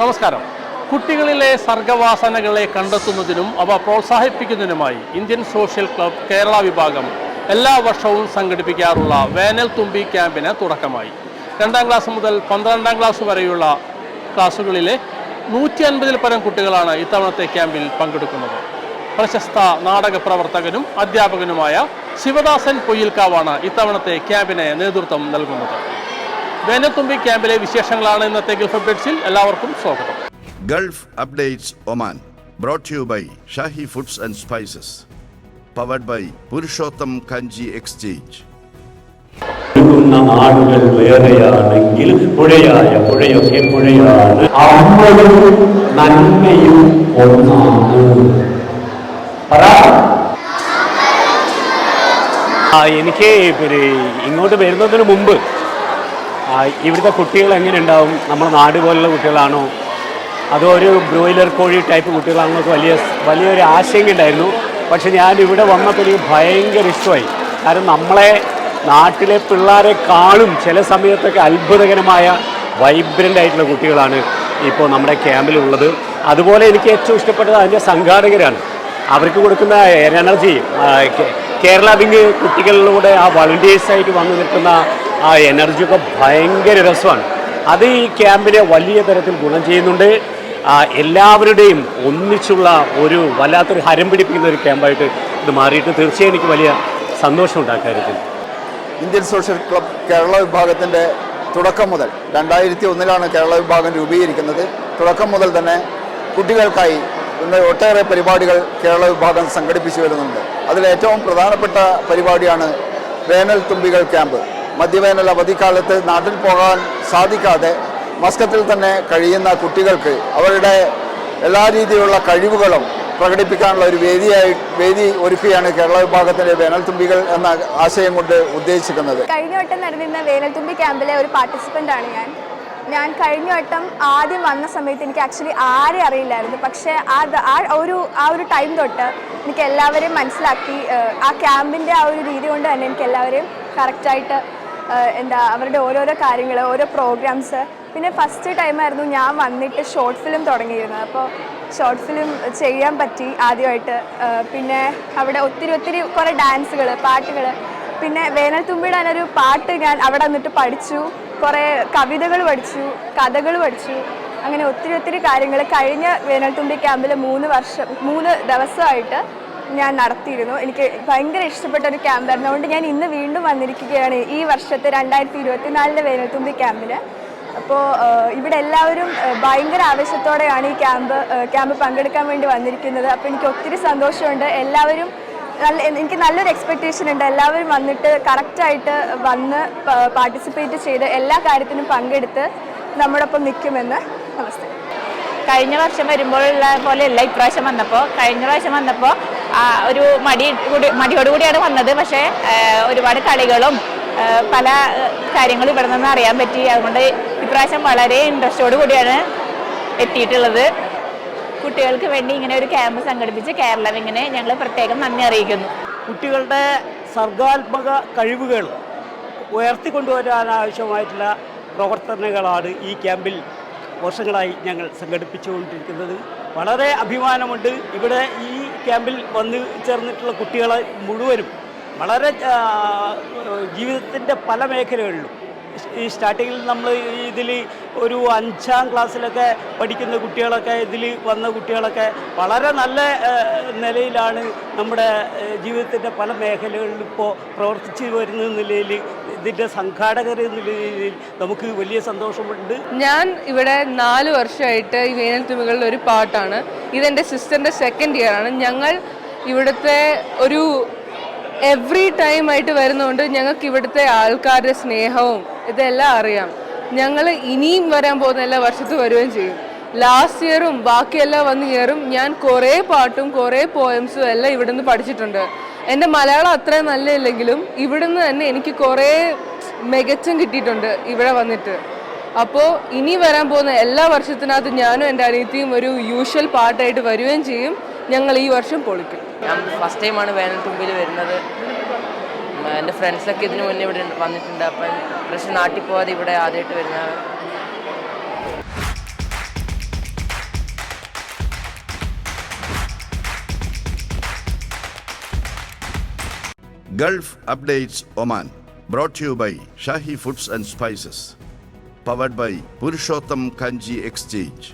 നമസ്കാരം. കുട്ടികളിലെ സർഗവാസനകളെ കണ്ടെത്തുന്നതിനും അവ പ്രോത്സാഹിപ്പിക്കുന്നതിനുമായി ഇന്ത്യൻ സോഷ്യൽ ക്ലബ് കേരള വിഭാഗം എല്ലാ വർഷവും സംഘടിപ്പിക്കാറുള്ള വേനൽ തുമ്പി ക്യാമ്പിന് തുടക്കമായി. രണ്ടാം ക്ലാസ് മുതൽ പന്ത്രണ്ടാം ക്ലാസ് വരെയുള്ള ക്ലാസ്സുകളിലെ നൂറ്റി അൻപതിൽ പരം കുട്ടികളാണ് ഇത്തവണത്തെ ക്യാമ്പിൽ പങ്കെടുക്കുന്നത്. പ്രശസ്ത നാടക പ്രവർത്തകനും അധ്യാപകനുമായ ശിവദാസൻ പൊയ്യിൽക്കാവാണ് ഇത്തവണത്തെ ക്യാമ്പിന് നേതൃത്വം നൽകുന്നത്. വേനൽത്തുമ്പി ക്യാമ്പിലെ വിശേഷങ്ങളാണ് ഇന്നത്തെ ഗൾഫ് അപ്ഡേറ്റ്സിൽ. എല്ലാവർക്കും സ്വാഗതം. Gulf Updates Oman brought you by Shahi foods and spices powered by Purushottam Kanji exchange നാടുകൾ വേറെയാണെങ്കിൽ പുഴയായ പുഴയൊക്കെ പുഴയാണ്. അമ്മയും നന്മയും ഒന്നാണ്. പറ. എനിക്ക് പിന്നെ ഇങ്ങോട്ട് വരുന്നതിന് മുമ്പ് ഇവിടുത്തെ കുട്ടികൾ എങ്ങനെ ഉണ്ടാവും നമ്മുടെ നാട് പോലുള്ള കുട്ടികളാണോ? അതോ ഒരു ബ്രോയിലർ കോഴി ടൈപ്പ് കുട്ടികളാണോ എന്നൊക്കെ വലിയ വലിയൊരു ആശങ്ക ഉണ്ടായിരുന്നു. പക്ഷെ ഞാൻ ഇവിടെ വന്നപ്പോൾ എനിക്ക് ഭയങ്കര ഇഷ്ടമായി. കാരണം നമ്മളെ നാട്ടിലെ പിള്ളേരെ കാണും ചില സമയത്തൊക്കെ അത്ഭുതകരമായ വൈബ്രന്റ് ആയിട്ടുള്ള കുട്ടികളാണ് ഇപ്പോൾ നമ്മുടെ ക്യാമ്പിലുള്ളത് അതുപോലെ എനിക്ക് ഏറ്റവും ഇഷ്ടപ്പെട്ടത് അതിന്റെ സംഘാടകരാണ്. അവർക്ക് കൊടുക്കുന്ന എനർജി കേരള വിങ് കുട്ടികളിലൂടെ ആ വളണ്ടിയേഴ്സായിട്ട് വന്നു നിൽക്കുന്ന ആ എനർജിയൊക്കെ ഭയങ്കര രസമാണ്. അത് ഈ ക്യാമ്പിനെ വലിയ തരത്തിൽ ഗുണം ചെയ്യുന്നുണ്ട്. എല്ലാവരുടെയും ഒന്നിച്ചുള്ള ഒരു വല്ലാത്തൊരു ഹരം പിടിപ്പിക്കുന്ന ഒരു ക്യാമ്പായിട്ട് ഇത് മാറിയിട്ട് തീർച്ചയായും എനിക്ക് വലിയ സന്തോഷമുണ്ട് ആ കാര്യത്തിൽ. ഇന്ത്യൻ സോഷ്യൽ ക്ലബ് കേരള വിഭാഗത്തിന്റെ തുടക്കം മുതൽ രണ്ടായിരത്തി ഒന്നിലാണ് കേരള വിഭാഗം രൂപീകരിക്കുന്നത്. തുടക്കം മുതൽ തന്നെ കുട്ടികൾക്കായി ഒട്ടേറെ പരിപാടികൾ കേരള വിഭാഗം സംഘടിപ്പിച്ചു വരുന്നുണ്ട്. അതിൽ ഏറ്റവും പ്രധാനപ്പെട്ട പരിപാടിയാണ് വേനൽ തുമ്പികൾ ക്യാമ്പ്. മധ്യവേനൽ അവധിക്കാലത്ത് നാട്ടിൽ പോകാൻ സാധിക്കാതെ മസ്കത്തിൽ തന്നെ കഴിയുന്ന കുട്ടികൾക്ക് അവരുടെ എല്ലാ രീതിയിലുള്ള കഴിവുകളും പ്രകടിപ്പിക്കാനുള്ള ഒരു വേദിയായി വേദി ഒരുക്കുകയാണ് കേരള വിഭാഗത്തിന്റെ വേനൽ തുമ്പികൾ എന്ന ആശയം കൊണ്ട് ഉദ്ദേശിക്കുന്നത്. കഴിഞ്ഞ വട്ടം നടന്നിരുന്ന വേനൽത്തുമ്പി ക്യാമ്പിലെ ഒരു പാർട്ടിസിപ്പന്റ് ആണ് ഞാൻ. ഞാൻ കഴിഞ്ഞ വട്ടം ആദ്യം വന്ന സമയത്ത് എനിക്ക് ആക്ച്വലി ആരെ അറിയില്ലായിരുന്നു. പക്ഷേ ആ ഒരു ആ ഒരു ടൈം തൊട്ട് എനിക്ക് എല്ലാവരെയും മനസ്സിലാക്കി ആ ക്യാമ്പിന്റെ ആ ഒരു രീതി കൊണ്ട് തന്നെ എനിക്ക് എല്ലാവരെയും കറക്റ്റായിട്ട് എന്താ അവരുടെ ഓരോരോ കാര്യങ്ങൾ ഓരോ പ്രോഗ്രാംസ് പിന്നെ ഫസ്റ്റ് ടൈമായിരുന്നു ഞാൻ വന്നിട്ട് ഷോർട്ട് ഫിലിം തുടങ്ങിയിരുന്നത്. അപ്പോൾ ഷോർട്ട് ഫിലിം ചെയ്യാൻ പറ്റി ആദ്യമായിട്ട്. പിന്നെ അവിടെ ഒത്തിരി ഒത്തിരി കുറേ ഡാൻസുകൾ പാട്ടുകൾ പിന്നെ വേനൽ തുമ്പിയുടെ തന്നെ ഒരു പാട്ട് ഞാൻ അവിടെ വന്നിട്ട് പഠിച്ചു. കുറേ കവിതകൾ പഠിച്ചു കഥകൾ പഠിച്ചു. അങ്ങനെ ഒത്തിരി ഒത്തിരി കാര്യങ്ങൾ കഴിഞ്ഞ വേനൽ തുമ്പി ക്യാമ്പിൽ മൂന്ന് വർഷം മൂന്ന് ദിവസമായിട്ട് ഞാൻ നടത്തിയിരുന്നു. എനിക്ക് ഭയങ്കര ഇഷ്ടപ്പെട്ട ഒരു ക്യാമ്പായിരുന്നു അതുകൊണ്ട് ഞാൻ ഇന്ന് വീണ്ടും വന്നിരിക്കുകയാണ് ഈ വർഷത്തെ രണ്ടായിരത്തി ഇരുപത്തിനാലിലെ വേനൽത്തുമ്പി ക്യാമ്പിന് അപ്പോൾ ഇവിടെ എല്ലാവരും ഭയങ്കര ആവേശത്തോടെയാണ് ഈ ക്യാമ്പ് ക്യാമ്പ് പങ്കെടുക്കാൻ വേണ്ടി വന്നിരിക്കുന്നത്. അപ്പോൾ എനിക്ക് ഒത്തിരി സന്തോഷമുണ്ട്. എല്ലാവരും നല്ല എനിക്ക് നല്ലൊരു എക്സ്പെക്റ്റേഷൻ ഉണ്ട്. എല്ലാവരും വന്നിട്ട് കറക്റ്റായിട്ട് വന്ന് പാർട്ടിസിപ്പേറ്റ് ചെയ്ത് എല്ലാ കാര്യത്തിനും പങ്കെടുത്ത് നമ്മോടൊപ്പം നിൽക്കുമെന്ന് നമസ്തേ. കഴിഞ്ഞ വർഷം വരുമ്പോഴുള്ള പോലെയല്ല ഇപ്രാവശ്യം വന്നപ്പോൾ കഴിഞ്ഞ പ്രാവശ്യം വന്നപ്പോൾ ഒരു മടി കൂടി മടിയോടുകൂടിയാണ് വന്നത്. പക്ഷേ ഒരുപാട് കളികളും പല കാര്യങ്ങളും ഇവിടെ നിന്ന് അറിയാൻ പറ്റി. അതുകൊണ്ട് ഇപ്രാവശ്യം വളരെ ഇൻട്രസ്റ്റോട് കൂടിയാണ് എത്തിയിട്ടുള്ളത്. കുട്ടികൾക്ക് വേണ്ടി ഇങ്ങനെ ഒരു ക്യാമ്പ് സംഘടിപ്പിച്ച് കേരളം ഇങ്ങനെ ഞങ്ങൾ പ്രത്യേകം നന്ദി അറിയിക്കുന്നു. കുട്ടികളുടെ സർഗാത്മക കഴിവുകൾ ഉയർത്തിക്കൊണ്ടുവരാൻ ആവശ്യമായിട്ടുള്ള പ്രവർത്തനങ്ങളാണ് ഈ ക്യാമ്പിൽ വർഷങ്ങളായി ഞങ്ങൾ സംഘടിപ്പിച്ചുകൊണ്ടിരിക്കുന്നത്. വളരെ അഭിമാനമുണ്ട്. ഇവിടെ ഈ ക്യാമ്പിൽ വന്ന് ചേർന്നിട്ടുള്ള കുട്ടികളെ മുഴുവനും വളരെ ജീവിതത്തിന്റെ പല മേഖലകളിലും ഈ സ്റ്റാർട്ടിങ്ങിൽ നമ്മൾ ഇതിൽ ഒരു അഞ്ചാം ക്ലാസ്സിലൊക്കെ പഠിക്കുന്ന കുട്ടികളൊക്കെ ഇതിൽ വന്ന കുട്ടികളൊക്കെ വളരെ നല്ല നിലയിലാണ് നമ്മുടെ ജീവിതത്തിന്റെ പല മേഖലകളിലും ഇപ്പോൾ പ്രവർത്തിച്ചു വരുന്ന നിലയിൽ ഇതിന്റെ സംഘാടകർ എന്ന നമുക്ക് വലിയ സന്തോഷമുണ്ട്. ഞാൻ ഇവിടെ നാല് വർഷമായിട്ട് ഈ വേനൽ തുമികളിൽ ഒരു പാട്ടാണ്. ഇതെന്റെ സിസ്റ്ററിന്റെ സെക്കൻഡ് ഇയർ ആണ്. ഞങ്ങൾ ഇവിടുത്തെ ഒരു എവ്രി ടൈം ആയിട്ട് വരുന്നതുകൊണ്ട് ഞങ്ങൾക്ക് ഇവിടുത്തെ ആൾക്കാരുടെ സ്നേഹവും ഇതെല്ലാം അറിയാം. ഞങ്ങൾ ഇനിയും വരാൻ പോകുന്ന എല്ലാ വർഷത്തും വരികയും ചെയ്യും. ലാസ്റ്റ് ഇയറും ബാക്കിയെല്ലാം വന്ന ഇയറും ഞാൻ കുറേ പാട്ടും കുറേ പോയംസും എല്ലാം ഇവിടുന്ന് പഠിച്ചിട്ടുണ്ട്. എന്റെ മലയാളം അത്രയും നല്ലയില്ലെങ്കിലും ഇവിടുന്ന് തന്നെ എനിക്ക് കുറേ മികച്ചും കിട്ടിയിട്ടുണ്ട് ഇവിടെ വന്നിട്ട്. അപ്പോൾ ഇനി വരാൻ പോകുന്ന എല്ലാ വർഷത്തിനകത്ത് ഞാനും എന്റെ അനിയത്തിയും ഒരു യൂഷ്വൽ പാട്ടായിട്ട് വരികയും ചെയ്യും. ഞങ്ങൾ ഈ വർഷം പൊളിക്കും. ഞാൻ ഫസ്റ്റ് ടൈമാണ് വേനൽ തുമ്പിൽ വരുന്നത്. എന്റെ ഫ്രണ്ട്സൊക്കെ ഇതിന് മുന്നേ ഇവിടെ വന്നിട്ടുണ്ട്. അപ്പം പക്ഷെ നാട്ടിൽ പോകാതെ ഇവിടെ ആദ്യമായിട്ട് വരുന്ന Gulf Updates Oman brought you by Shahi foods and spices powered by Purushottam Kanji exchange